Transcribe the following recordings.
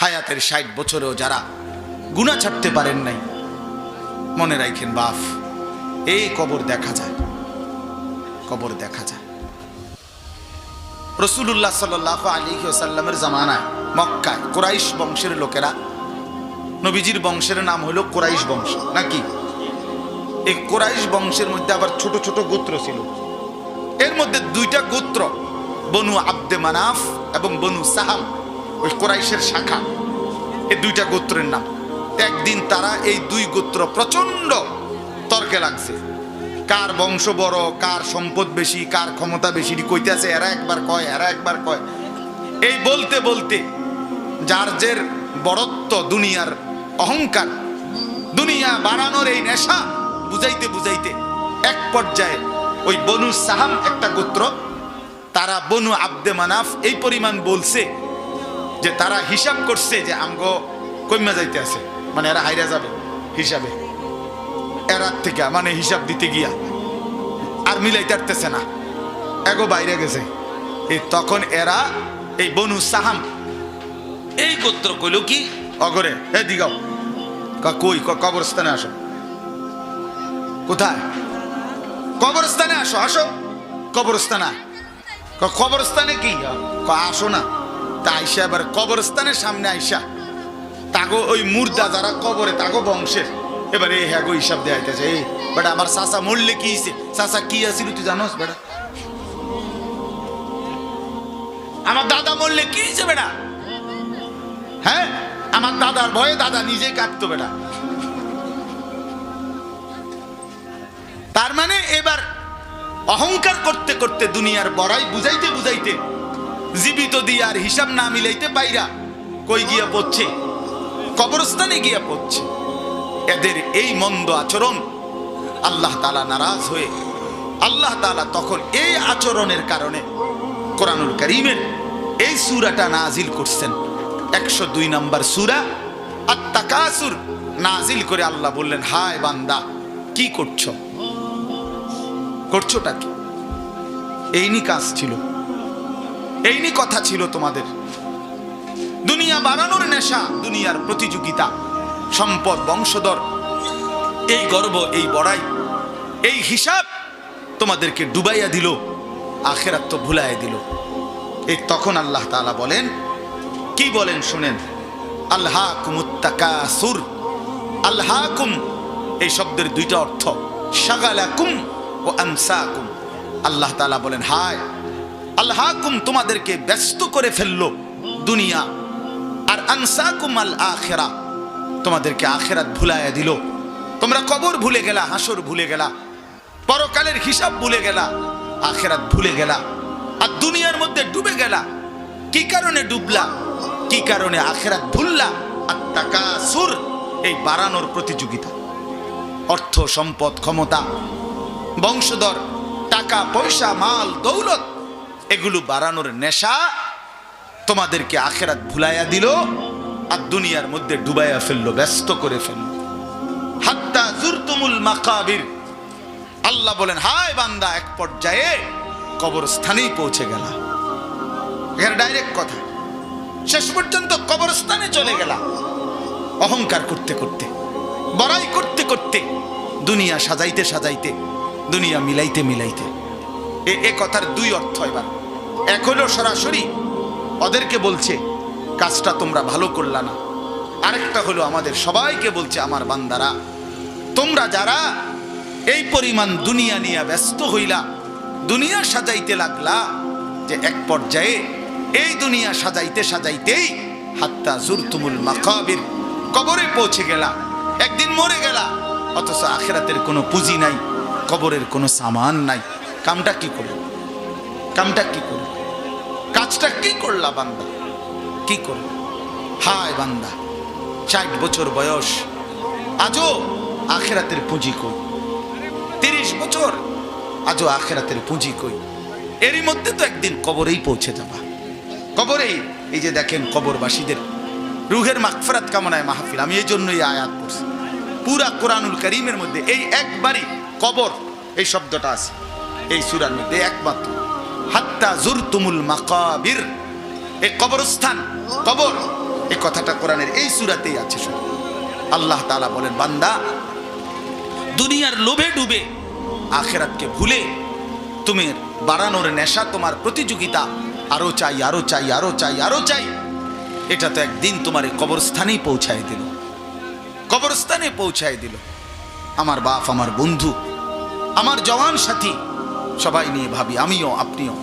হায়াতের ষাট বছরেও যারা গুণা ছাড়তে পারেন নাই, মনে রাখেন বাফ এই কবর দেখা যায়, কবর দেখা যায়। রসুল্লাহ সাল আলী সাল্লামের জামানায়, মক্কায় কোরাইশ বংশের লোকেরা, নবীজির বংশের নাম হলো কোরাইশ বংশ, নাকি? এই কোরাইশ বংশের মধ্যে আবার ছোট ছোট গোত্র ছিল। এর মধ্যে দুইটা গোত্র, বনু আব্দে মানাফ এবং বনু সাহাম। ওই কোরাইশের শাখা। এই দুইটা গোত্রের নাম। একদিন তারা এই দুই গোত্র প্রচণ্ড তর্কে লাগছে। কার বংশ বড়, কার সম্পদ বেশি, কার ক্ষমতা বেশি কইতেছে, এরা একবার কয়, এরা একবার কয়। এই বলতে বলতে যার জের বড়ত্ব দুনিয়ার অহংকার, দুনিয়া বাড়ানোর এই নেশা, বুঝাইতে বুঝাইতে এক পর্যায়ে ওই বনু সাহাম একটা গোত্র, তারা বনু আব্দে মানাফ এই পরিমাণ বলছে যে তারা হিসাব করছে যে আমগো কইমা যাইতে আছে। মানে এরা হাইরা যাবে হিসাবে। এরার থেকে মানে হিসাব দিতে গিয়া আর মিলাইতে পারতেছে না। এগো বাইরে গেছে। এই তখন এরা এই বনু সাহাম এই গোত্র কইল কি? অগরে এ দিগাও। ক- কই কবরস্থানে আসো। কোথায়? কবরস্থানে আসো আসো। কবরস্থানে ক- কবরস্থানে কি? ক আসো না। তা আইসা এবার কবরস্থানের সামনে আইসা। তাগো ওই মুর্দা যারা কবরে, তাগো বংশের। এবার এই হ্যাগো হিসাব দেয়া আইতেছে এই, বেটা, আমার চাচা মরলে কি চাচা কি আছিল তুই জানোস, বেটা? আমার দাদা মরলে কি হয়েছে বেটা? হ্যাঁ আমার দাদার ভয়ে দাদা নিজেই কাটতো বেটা। তার মানে এবার অহংকার করতে করতে দুনিয়ার বড়াই বুঝাইতে বুঝাইতে জীবিত দিয়ে আর হিসাব না মিলাইতে পাইরা কই গিয়া পড়ছে? কবরস্থানে গিয়া পড়ছে। এদের এই মন্দ আচরণ আল্লাহ তালা নারাজ হয়ে, আল্লাহ তালা তখন এই আচরণের কারণে কোরআনুল করিমের এই সুরাটা নাজিল করছেন। একশো দুই নম্বর সুরা আর আত্মাকাসুর নাজিল করে আল্লাহ বললেন, হায় বান্দা, কি করছ? করছোটা কি? এই নি কাজ ছিল। এই কথা ছিল তোমাদের। দুনিয়া বানানোর নেশা, দুনিয়ার প্রতিযোগিতা, সম্পদ, বংশধর। এই গর্ব, এই বড়াই, এই হিসাব তোমাদেরকে ডুবাইয়া দিল, আখেরাত তো ভুলাইয়া দিল। এই তখন আল্লাহ তালা বলেন, কি বলেন শুনেন? আল্লাহ কুমুত্তাকাসুর আল্লাহ কুম এই শব্দের দুইটা অর্থ, সাগালাকুম ও আনসাকুম আল্লাহ তাআলা বলেন, হায়! আল্লাহ কুম তোমাদেরকে ব্যস্ত করে ফেলল দুনিয়া, আর আনসাকুম আল আখেরা, তোমাদেরকে আখেরাত ভুলাইয়া দিল। তোমরা কবর ভুলে গেলা, হাসর ভুলে গেলা, পরকালের হিসাব ভুলে গেলা, আখেরাত ভুলে গেলা, আর দুনিয়ার মধ্যে ডুবে গেলা। কি কারণে ডুবলা? কি কারণে আখেরাত ভুললা? আর টাকা সুর এই বাড়ানোর প্রতিযোগিতা। অর্থ, সম্পদ, ক্ষমতা, বংশধর, টাকা, পয়সা, মাল, দৌলত এগুলো বাড়ানোর নেশা তোমাদেরকে আখেরাত ভুলাইয়া দিল আর দুনিয়ার মধ্যে ডুবাইয়া ফেলল, ব্যস্ত করে ফেলল। হাত্তা জুরতুমুল মাকাবির। আল্লাহ বলেন, হায় বান্দা, এক পর্যায়ে কবরস্থানেই পৌঁছে গেলা। এখানে ডাইরেক্ট কথা, শেষ পর্যন্ত কবরস্থানে চলে গেলা। অহংকার করতে করতে, বড়াই করতে করতে, দুনিয়া সাজাইতে সাজাইতে, দুনিয়া মিলাইতে মিলাইতে। এ কথার দুই অর্থ এবার। হলো সরাসরি ওদেরকে বলছে, কাজটা তোমরা ভালো করলা না। আরেকটা হলো আমাদের সবাইকে বলছে, আমার বান্দারা, তোমরা যারা এই পরিমাণ দুনিয়া নিয়ে ব্যস্ত হইলা, দুনিয়া সাজাইতে লাগলা, যে এক পর্যায়ে এই দুনিয়া সাজাইতে সাজাইতেই হাত্তা জুরতুমুল মাকাবির কবরে পৌঁছে গেলা, একদিন মরে গেলা, অথচ আখেরাতের কোনো পুঁজি নাই, কবরের কোনো সামান নাই, কামটা কি করল কামটা কি করল কাজটা কি করলা বান্দা? কি করল হায় বান্দা, ষাট বছর বয়স। আজও আখেরাতের পুঁজি কই? তিরিশ বছর, আজও আখেরাতের পুঁজি কই? এরই মধ্যে তো একদিন কবরেই পৌঁছে যাবা। কবরেই, এই যে দেখেন কবরবাসীদের রুহের মাগফিরাত কামনায় মাহফিল। আমি এই জন্যই আয়াত করছি পুরা কোরআনুল করিমের মধ্যে এই একবারই কবর, এই শব্দটা আছে, এই সুরার মধ্যে একমাত্র হাত্তা জুরতুমুল মাকাবির। এই কবরস্থান, কবর। এই কথাটা কোরআনের এই সুরাতেই আছে শুধু। আল্লাহ তাআলা বলেন, বান্দা, দুনিয়ার লোভে ডুবে আখেরাতকে ভুলে তুমি বাড়ানোর নেশা তোমার প্রতিযোগিতা, আরও চাই আরও চাই আরও চাই আরও চাই। এটা তো একদিন তোমার এই কবরস্থানেই পৌঁছায় দিল। কবরস্থানে পৌঁছায় দিল। আমার বাপ, আমার বন্ধু, আমার জওয়ান সাথী সবাই নিয়ে ভাবি, আমিও, আপনিও,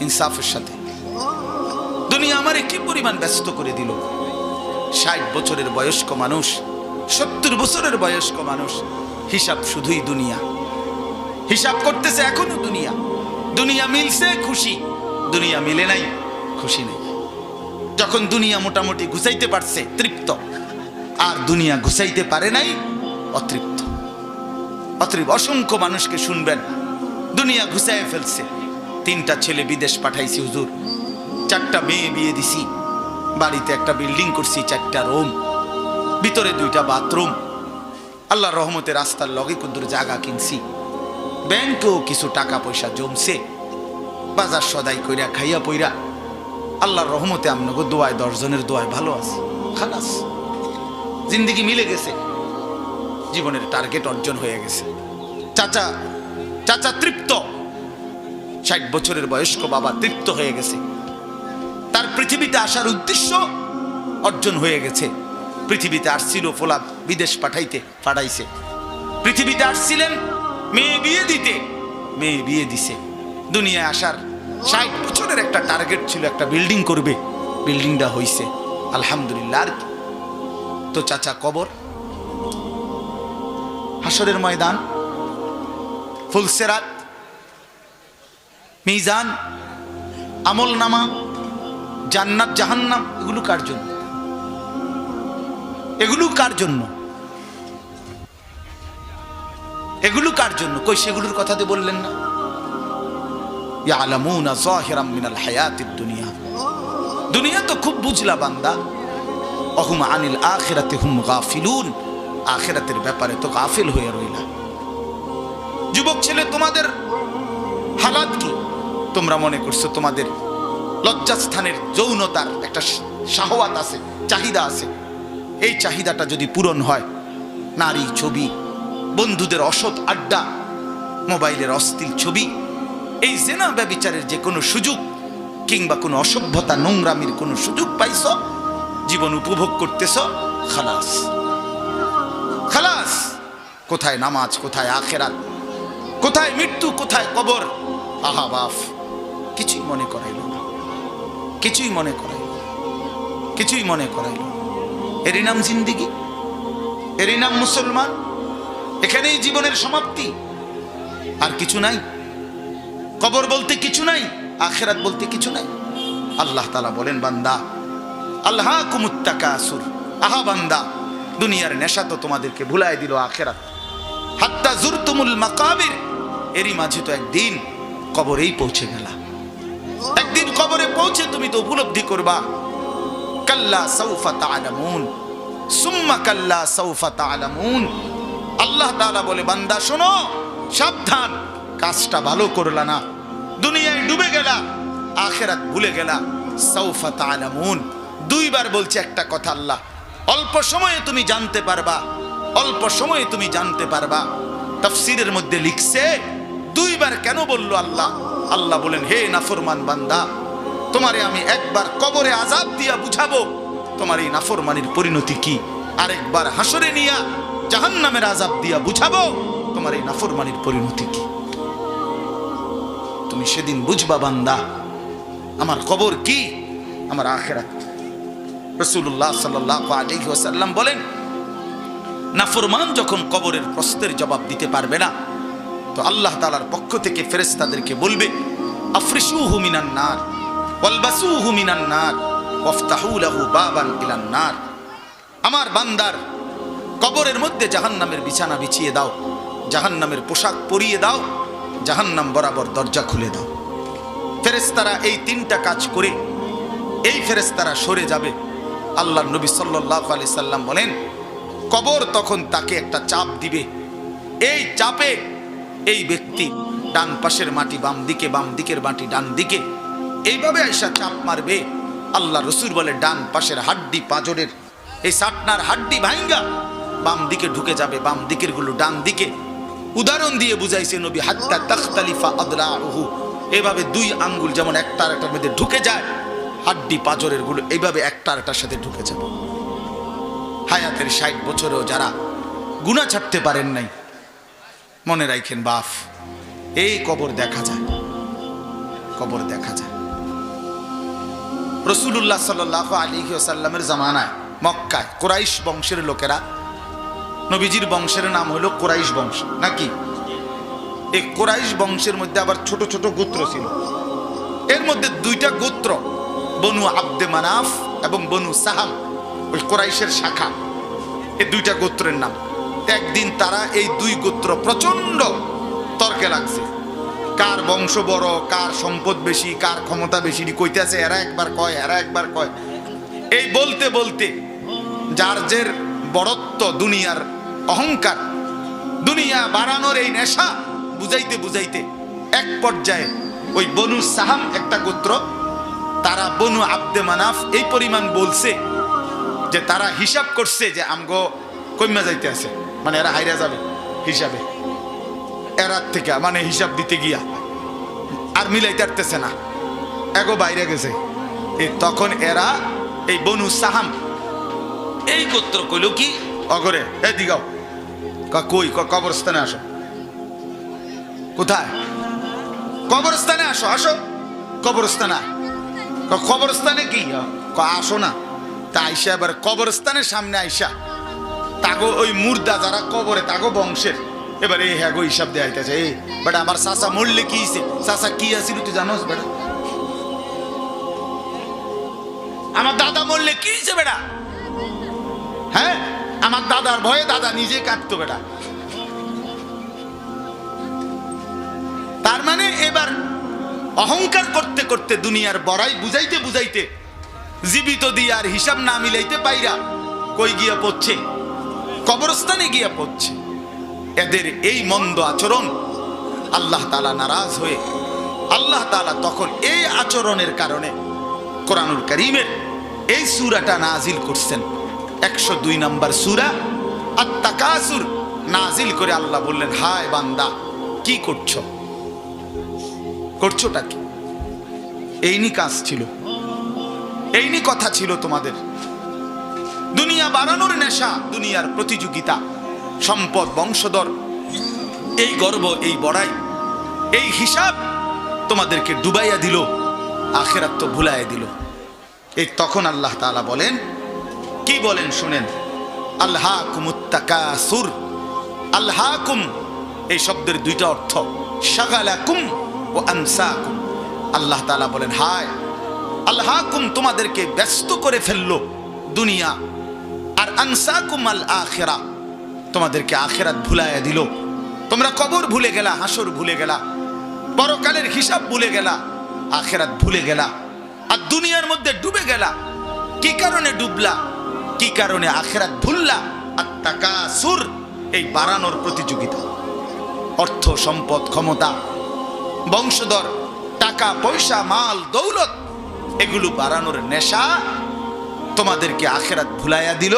ইনসাফের সাথে। দুনিয়া আমারে কি পরিমাণ ব্যস্ত করে দিল? ষাট বছরের বয়স্ক মানুষ, সত্তর বছরের বয়স্ক মানুষ, হিসাব শুধুই দুনিয়া। হিসাব করতেছে এখনও দুনিয়া। দুনিয়া মিলছে খুশি, দুনিয়া মিলে নাই, খুশি নেই। যখন দুনিয়া মোটামুটি ঘুষাইতে পারছে, তৃপ্ত। আর দুনিয়া ঘুষাইতে পারে নাই, অতৃপ্ত। অতৃপ অসংখ্য মানুষকে শুনবেন। দুনিয়া ঘুষায় ফেলছে। তিনটা ছেলে বিদেশ পাঠাইছি, হুজুর। চারটা মেয়ে বিয়ে দিছি। বাড়িতে একটা বিল্ডিং করছি, চারটা রুম। ভিতরে দুইটা বাথরুম। আল্লাহর রহমতে রাস্তার লগে কুদ্দুর জায়গা কিনছি। ব্যাংকেও কিছু টাকা পয়সা জমছে। বাজার সদাই কইরা, খাইয়া পইরা। আল্লাহর রহমতে আপনাকে দোয়ায়, দশজনের দোয়ায় ভালো আছে। খালাস। জিন্দিগি মিলে গেছে। জীবনের টার্গেট অর্জন হয়ে গেছে। চাচা চাচা তৃপ্ত। ষাট বছরের বয়স্ক বাবা তৃপ্ত হয়ে গেছে। তার পৃথিবীতে আসার উদ্দেশ্য অর্জন হয়ে গেছে। পৃথিবীতে আসছিল ফোলাদ বিদেশ পাঠাইতে, পাঠাইছে। পৃথিবীতে আসছিলেন, মেয়ে বিয়ে দিতে, মেয়ে বিয়ে দিছে। দুনিয়ায় আসার ষাট বছরের একটা টার্গেট ছিল, একটা বিল্ডিং করবে। বিল্ডিংটা হইছে, আলহামদুলিল্লাহ। আর তো চাচা কবর হাসরের ময়দান ফুলসেরাত মিজান আমল নামা জান্নাত, জাহান্নাম, এগুলো কার জন্য? এগুলো কার জন্য? এগুলো কার জন্য? কই সেগুলোর কথা কথাতে বললেন না। ইয়ালামুনা মিনাল দুনিয়া। দুনিয়া তো খুব বুঝলা বান্দা। আনিল আখিরাতে হুম ব্যাপারে তো গাফিল হয়ে রইলা। যুবক ছেলে, তোমাদের হালাত কি তোমরা মনে করছ, তোমাদের লজ্জাস্থানের যৌনতার একটা শাহওয়াত আছে, চাহিদা আছে। এই চাহিদাটা যদি পূরণ হয়, নারী ছবি, বন্ধুদের অসৎ আড্ডা, মোবাইলের অস্থির ছবি, এই জেনা ব্যবিচারের যে কোনো সুযোগ কিংবা কোনো অসভ্যতা, নোংরামির কোনো সুযোগ পাইছ, জীবন উপভোগ করতেছ, খালাস। খালাস! কোথায় নামাজ, কোথায় আখেরাত? কোথায় মৃত্যু, কোথায় কবর? আহা, বাফ। কিছুই মনে করাইল না। কিছুই মনে করাইল কিছুই মনে করাইল। এরই নাম জিন্দিগি? এরই নাম মুসলমান? এখানেই জীবনের সমাপ্তি? আর কিছু নাই। কবর বলতে কিছু নাই, আখেরাত বলতে কিছু নাই। আল্লাহ তালা বলেন, বান্দা আল্লাহ কুমুত্তাকা আসুর আহা, বান্দা, দুনিয়ার নেশা তো তোমাদেরকে ভুলাই দিল আখেরাত। হাত্তা জুরতুমুল মাকাবির। এরই মাঝে তো একদিন কবরেই পৌঁছে গেলা। একদিন কবরে পৌঁছে তুমি তো উপলব্ধি করবা। কাল্লা সৌফা তালামুন সুম্মা কাল্লা সৌফা তালামুন আল্লাহ তাআলা বলে, বান্দা, শোনো, সাবধান, কাজটা ভালো করলা না। দুনিয়ায় ডুবে গেলা, আখেরাত ভুলে গেলা। সৌফা তালামুন দুইবার বলছে একটা কথা আল্লাহ, অল্প সময়ে তুমি জানতে পারবা, অল্প সময়ে তুমি জানতে পারবা। তাফসিরের মধ্যে লিখছে দুইবার কেন বলল আল্লাহ? আল্লাহ বলেন, হে নাফরমান বান্দা, তোমারে আমি একবার কবরে আজাব দিয়া বুঝাবো। তোমার এই নাফরমানির পরিণতি কি? আরেকবার হাসরে নিয়া জাহান্নামের আজাব দিয়া বুঝাবো, তোমার এই নাফরমানির পরিণতি কি? তুমি সেদিন বুঝবা বান্দা, আমার কবর কি? আমার আখেরাত রসুল্লাহ ওয়াসাল্লাম বলেন, নাফরমান যখন কবরের প্রশ্নের জবাব দিতে পারবে না তো আল্লাহ তালার পক্ষ থেকে ফেরেস্তাদেরকে বলবে আফ্রিসু মিনান নার, ওয়ালবাসুহু মিনান নার, ওয়াফতাহু লাহু বাবান ইলান নার। আমার বান্দার কবরের মধ্যে জাহান্নামের বিছানা বিছিয়ে দাও, জাহান্নামের পোশাক পরিয়ে দাও, জাহান্নাম বরাবর দরজা খুলে দাও। ফেরেস্তারা এই তিনটা কাজ করে এই ফেরেস্তারা সরে যাবে। আল্লাহ নবী সাল্লাহ আলি সাল্লাম বলেন, কবর তখন তাকে একটা চাপ দিবে। এই চাপে এই ব্যক্তি ডান পাশের মাটি, বাম দিকে, বাম দিকের মাটি, ডান দিকে। এইভাবে আইসা চাপ মারবে। আল্লাহ রসুর বলে, ডান পাশের হাড্ডি পাজরের, এই সাটনার হাড্ডি ভাঙ্গা বাম দিকে ঢুকে যাবে, বাম দিকেরগুলো ডান দিকে। উদাহরণ দিয়ে বুঝাইছে নবী, হাত্তা তখতালিফা আদলা রহু এভাবে দুই আঙ্গুল যেমন একটা আর একটার মধ্যে ঢুকে যায়, হাড্ডি পাজরেরগুলো এইভাবে একটা আর একটার সাথে ঢুকে যাবে। হায়াতের ষাট বছরেও যারা গুণা ছাড়তে পারেন নাই মনে রাখেন বাফ এই কবর দেখা যায়, কবর দেখা যায়। রসুল্লাহ সাল আলী সাল্লামের জামানায়, মক্কায় কোরাইশ বংশের লোকেরা, নবীজির বংশের নাম হলো কোরাইশ বংশ, নাকি? এই কোরাইশ বংশের মধ্যে আবার ছোট ছোট গোত্র ছিল। এর মধ্যে দুইটা গোত্র, বনু আব্দে মানাফ এবং বনু সাহাম ওই কোরাইশের শাখা। এই দুইটা গোত্রের নাম। একদিন তারা এই দুই গোত্র প্রচণ্ড তর্কে লাগছে। কার বংশ বড়, কার সম্পদ বেশি, কার ক্ষমতা বেশি কইতেছে, এরা একবার কয়, এরা একবার কয়। এই বলতে বলতে যার জের বড়ত্ব দুনিয়ার অহংকার, দুনিয়া বাড়ানোর এই নেশা, বুঝাইতে বুঝাইতে এক পর্যায়ে ওই বনু সাহাম একটা গোত্র, তারা বনু আব্দে মানাফ এই পরিমাণ বলছে যে তারা হিসাব করছে যে আমগো কইমা যাইতে আছে মানে এরা হাইরা যাবে হিসাবে। এরার থেকে মানে হিসাব দিতে গিয়া। আর মিলাইতে পারতেছে না। এগো বাইরে গেছে। এই তখন এরা এই বনু সাহাম। এই গোত্র কইল কি? অগরে এ দিগাও। কই কবরস্থানে আসো। কোথায়? কবরস্থানে আসো আসো। কবরস্থানে ক- কবরস্থানে ক আসো না। তা আইসা এবার কবরস্থানের সামনে আইসা। তাগো ওই মুর্দা যারা কবরে, তাগো বংশের। এবার এই হ্যাগো হিসাব দেয়া আইতেছে, এই, বেটা আমার চাচা মরলে কি চাচা কি আছিল তুই জানোস, বেটা? আমার দাদা মরলে কি হয়েছে বেটা? হ্যাঁ? আমার দাদার ভয়ে দাদা নিজে কাটতো বেটা। তার মানে এবার অহংকার করতে করতে দুনিয়ার বড়াই বুঝাইতে বুঝাইতে জীবিত দিয়ে আর হিসাব না মিলাইতে পাইরা কই গিয়া পড়ছে? কবরস্থানে গিয়া পড়ছে। এদের এই মন্দ আচরণ আল্লাহ তালা নারাজ হয়ে, আল্লাহ তালা তখন এই আচরণের কারণে কোরআনুল করিমের এই সুরাটা নাজিল করছেন। একশো দুই নম্বর সুরা আত্মাকাসুর নাজিল করে আল্লাহ বললেন, হায় বান্দা, কি করছ? করছোটা কি? এইনি কাজ ছিল এইনি কথা ছিল তোমাদের। দুনিয়া বাড়ানোর নেশা, দুনিয়ার প্রতিযোগিতা। সম্পদ, বংশধর, এই গর্ব, এই বড়াই, এই হিসাব তোমাদেরকে ডুবাইয়া দিল, আখেরাত তো ভুলাইয়া দিল। এই তখন আল্লাহ তাআলা বলেন, কি বলেন শুনেন? আল্লাহ কুমুত্তাকাসুর আল্লাহ কুম এই শব্দের দুইটা অর্থ, শাগালাকুম ও আনসাকুম আল্লাহ তালা বলেন, হায়! আল্লাহ কুম তোমাদেরকে ব্যস্ত করে ফেলল দুনিয়া আর আনসাকুম আল আখেরা। তোমাদেরকে আখেরাত ভুলাইয়া দিল। তোমরা কবর ভুলে গেলা, হাসর ভুলে গেলা, পরকালের হিসাব ভুলে গেলা, আখেরাত ভুলে গেলা, আর দুনিয়ার মধ্যে ডুবে গেলা। কি কারণে ডুবলা? কি কারণে আখেরাত ভুললা? আর টাকা সুর এই বাড়ানোর প্রতিযোগিতা। অর্থ, সম্পদ, ক্ষমতা, বংশধর, টাকা, পয়সা, মাল, দৌলত, এগুলো বাড়ানোর নেশা তোমাদেরকে আখেরাত ভুলাইয়া দিল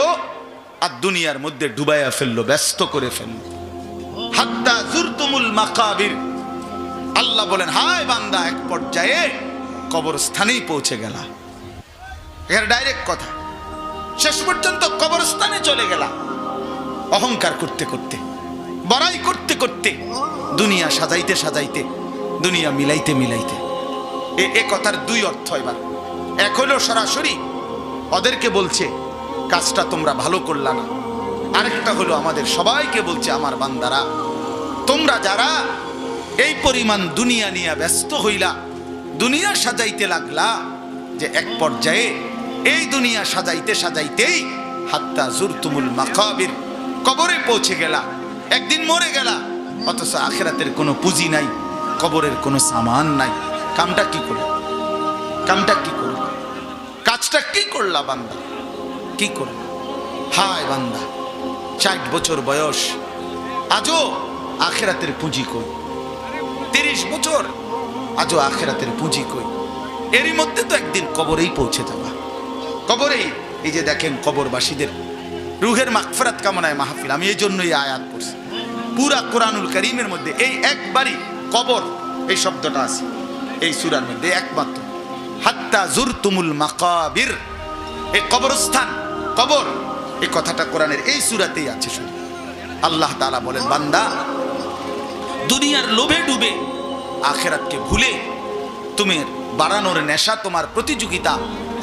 আর দুনিয়ার মধ্যে ডুবাইয়া ফেলল, ব্যস্ত করে ফেলল। হাত্তা জুরতুমুল মাকাবির। আল্লাহ বলেন, হায় বান্দা, এক পর্যায়ে কবরস্থানেই পৌঁছে গেলা। এখানে ডাইরেক্ট কথা, শেষ পর্যন্ত কবরস্থানে চলে গেলা। অহংকার করতে করতে, বড়াই করতে করতে, দুনিয়া সাজাইতে সাজাইতে, দুনিয়া মিলাইতে মিলাইতে। এ কথার দুই অর্থ এবার। এক হলো সরাসরি ওদেরকে বলছে, কাজটা তোমরা ভালো করলা না। আরেকটা হলো আমাদের সবাইকে বলছে, আমার বান্দারা, তোমরা যারা এই পরিমাণ দুনিয়া নিয়ে ব্যস্ত হইলা, দুনিয়া সাজাইতে লাগলা, যে এক পর্যায়ে এই দুনিয়া সাজাইতে সাজাইতেই হাত্তা জুরতুমুল মাকাবির কবরে পৌঁছে গেলা, একদিন মরে গেলা, অথচ আখেরাতের কোনো পুঁজি নাই, কবরের কোনো সামান নাই। কামটা কি করল কামটা কি করল কাজটা কি করলা বান্দা? কি করল? হায় বান্দা, ষাট বছর বয়স। আজও আখেরাতের পুঁজি কই? তিরিশ বছর, আজও আখেরাতের পুঁজি কই? এরই মধ্যে তো একদিন কবরেই পৌঁছে যাবা। কবরেই, এই যে দেখেন কবরবাসীদের, রুহের মাগফিরাত কামনায় মাহফিল। আমি এই জন্যই আয়াত করছি। পুরা কোরআনুল করিমের মধ্যে এই একবারই কবর, এই শব্দটা আছে, এই সুরার মধ্যে একমাত্র। হাত্তা জুরতুমুল মাকাবির। এই কবরস্থান, কবর, এই কথাটা কোরআনের এই সূরাতেই আছে শুধু। আল্লাহ তাআলা বলেন, বান্দা, দুনিয়ার লোভে ডুবে আখেরাতকে ভুলে তুমি বাড়ানোর নেশা তোমার প্রতিযোগিতা,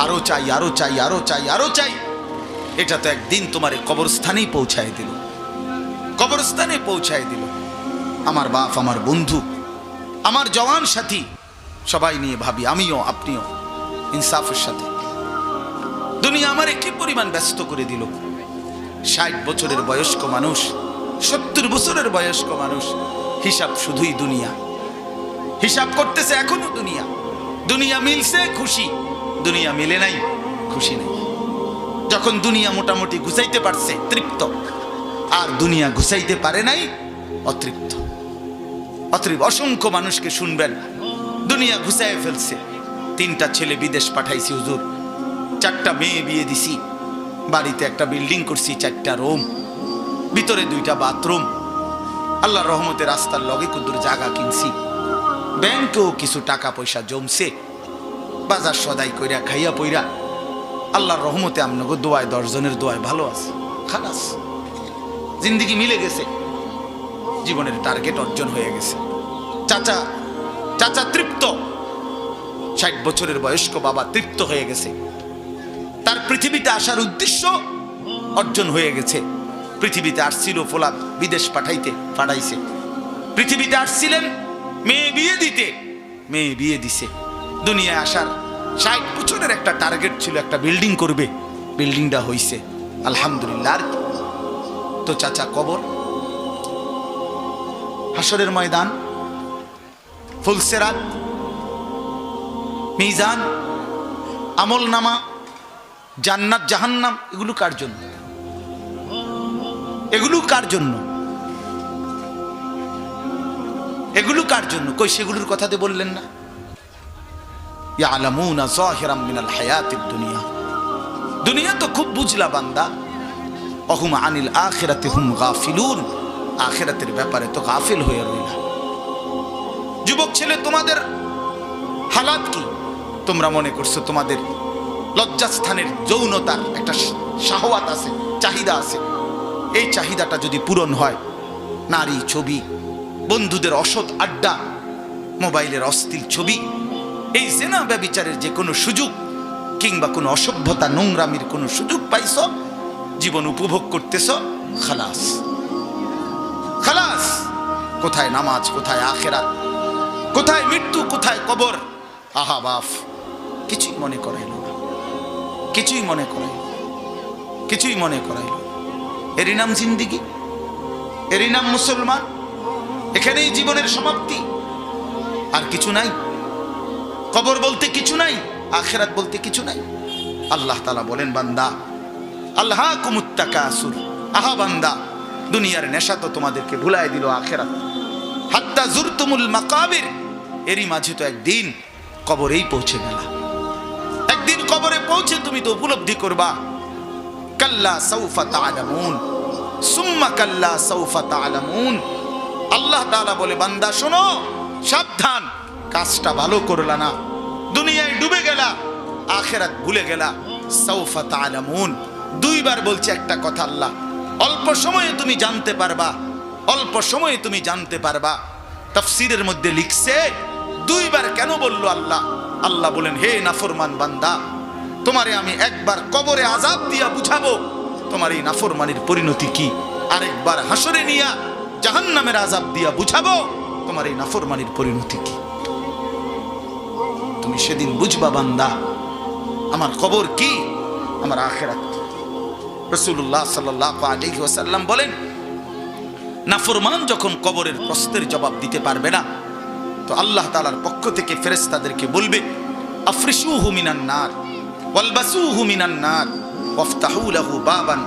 আরও চাই আরও চাই আরও চাই আরও চাই, এটা তো একদিন তোমার কবরস্থানেই পৌঁছায় দিল। কবরস্থানে পৌঁছায় দিল। আমার বাপ, আমার বন্ধু, আমার জওয়ান সাথী সবাই নিয়ে ভাবি, আমিও, আপনিও, ইনসাফের সাথে। দুনিয়া আমারে কি পরিমাণ ব্যস্ত করে দিল। ষাট বছরের বয়স্ক মানুষ, সত্তর বছরের বয়স্ক মানুষ, হিসাব শুধুই দুনিয়া। হিসাব করতেছে এখনও দুনিয়া। দুনিয়া মিলছে, খুশি। দুনিয়া মিলে নাই, খুশি নেই। যখন দুনিয়া মোটামুটি ঘুষাইতে পারছে, তৃপ্ত। আর দুনিয়া ঘুষাইতে পারে নাই, অতৃপ্ত। অতৃপ্ত। অসংখ্য মানুষকে শুনবেন। দুনিয়া ঘুষায় ফেলছে। তিনটা ছেলে বিদেশ পাঠাইছি, হুজুর। চারটা মেয়ে বিয়ে দিছি। বাড়িতে একটা বিল্ডিং করছি, চারটা রুম। ভিতরে দুইটা বাথরুম। আল্লাহ রহমতে রাস্তার লগে কুদ্দুর জায়গা কিনছি। ব্যাংকেও কিছু টাকা পয়সা জমছে। বাজার সদাই কইরা, খাইয়া পইরা আল্লাহর রহমতে আপনাকে দোয়ায় দশজনের দোয়ায় ভালো আছে, খালাস। জিন্দিগি মিলে গেছে। জীবনের টার্গেট অর্জন হয়ে গেছে। চাচা চাচা তৃপ্ত। ষাট বছরের বয়স্ক বাবা তৃপ্ত হয়ে গেছে। তার পৃথিবীতে আসার উদ্দেশ্য অর্জন হয়ে গেছে। পৃথিবীতে আসছিল ফোলা বিদেশ পাঠাইতে, পাঠাইছে। পৃথিবীতে আসছিলেন, মেয়ে বিয়ে দিতে। মেয়ে বিয়ে দিছে। দুনিয়ায় আসার ষাট বছরের একটা টার্গেট ছিল, একটা বিল্ডিং করবে। বিল্ডিংটা হইছে। আলহামদুলিল্লাহ, আর? তো চাচা কবর হাসরের ময়দান ফুলসেরাত মিজান আমল নামা জান্নাত, জাহান্নাম, এগুলো কার জন্য? এগুলো কার জন্য? এগুলো কার জন্য? কই সেগুলোর কথাতে বললেন না। ইয়ালামুনা মিনাল দুনিয়া। দুনিয়া তো খুব বুঝলা বান্দা। আনিল ব্যাপারে তো গাফিল হয়ে রইলা। যুবক ছেলে, তোমাদের হালাত কি? তোমরা মনে করছ তোমাদের লজ্জাস্থানের যৌনতার একটা শাহওয়াত আছে, চাহিদা আছে। এই চাহিদাটা যদি পূরণ হয়, নারী ছবি, বন্ধুদের অসৎ আড্ডা, মোবাইলের অস্থির ছবি, এই জেনা ব্যবিচারের যে কোনো সুযোগ কিংবা কোনো অসভ্যতা, নোংরামির কোনো সুযোগ পাইছ, জীবন উপভোগ করতেছ, খালাস। খালাস! কোথায় নামাজ, কোথায় আখেরাত? কোথায় মৃত্যু, কোথায় কবর? আহা, বাফ। কিছুই মনে করাইল না। কিছুই মনে করাইল কিছুই মনে করাইল এরই নাম জিন্দিগি? এরই নাম মুসলমান? এখানেই জীবনের সমাপ্তি? আর কিছু নাই। কবর বলতে কিছু নাই, আখেরাত বলতে কিছু নাই। আল্লাহ তালা বলেন, বান্দা, আল্লাহ কুমুত্তাকা আসুর আহা, বান্দা, দুনিয়ার নেশা তো তোমাদেরকে ভুলাই দিল আখেরাত। হাত্তা জুরতুমুল মাকাবির। এরই মাঝে তো একদিন কবরেই পৌঁছে গেলা। একদিন কবরে পৌঁছে তুমি তো উপলব্ধি করবা। কাল্লা সৌফা তালামুন সুম্মা কাল্লা সৌফা তালামুন আল্লাহ তাআলা বলে, বান্দা, শোনো, সাবধান, কাজটা ভালো করলা না। দুনিয়ায় ডুবে গেলা, আখেরাত ভুলে গেলা। সৌফা তালামুন দুইবার বলছে একটা কথা আল্লাহ। অল্প সময়ে তুমি জানতে পারবা অল্প সময়ে তুমি জানতে পারবা। তাফসিরের মধ্যে লিখছে, দুইবার কেন বলল আল্লাহ? আল্লাহ বলেন, হে নাফরমান বান্দা, তোমারে আমি একবার কবরে আজাব দিয়া বুঝাবো। তোমার এই নাফরমানির পরিণতি কি? আরেকবার হাসরে নিয়া জাহান্নামের আজাব দিয়া বুঝাবো, তোমার এই নাফরমানির পরিণতি কি? তুমি সেদিন বুঝবা বান্দা, আমার কবর কি? আমার আখেরাত রসুল্লাহ সাল্লাহ আলী ওয়াসাল্লাম বলেন নাফরমান যখন কবরের প্রশ্নের জবাব দিতে পারবে না, তো আল্লাহ তালার পক্ষ থেকে ফেরেস্তাদেরকে বলবে আফরিসুহু মিনান নার লাহু বাবান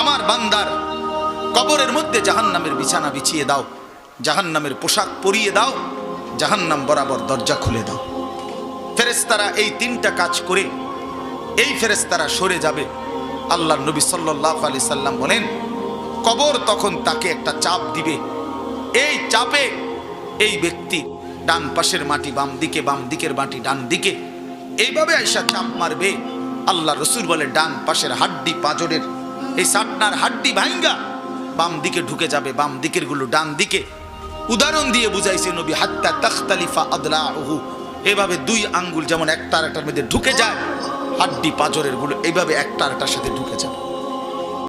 আমার বান্দার, কবরের মধ্যে জাহান্নামের বিছানা বিছিয়ে দাও, জাহান্নামের পোশাক পরিয়ে দাও, জাহান্নাম বরাবর দরজা খুলে দাও। ফেরেস্তারা এই তিনটা কাজ করে, এই ফেরেস্তারা সরে যাবে। আল্লাহ নবী সাল্লাহ আলি সাল্লাম বলেন কবর তখন তাকে একটা চাপ দিবে। এই চাপে এই ব্যক্তি ডান পাশের মাটি, বাম দিকে, বাম দিকের মাটি, ডান দিকে এইভাবে আইসা চাপ মারবে। আল্লাহ রসুল বলে, ডান পাশের হাড্ডি পাঁজরের, এই সাটনার হাড্ডি ভাঙ্গা বাম দিকে ঢুকে যাবে, বাম দিকেরগুলো ডান দিকে। উদাহরণ দিয়ে বুঝাইছে নবী, হাত্তা তখতালিফা আদলা উহু এভাবে দুই আঙ্গুল যেমন একটা একটার মধ্যে ঢুকে যায়, হাড্ডি পাঁজরেরগুলো এইভাবে একটা একটার সাথে ঢুকে যাবে।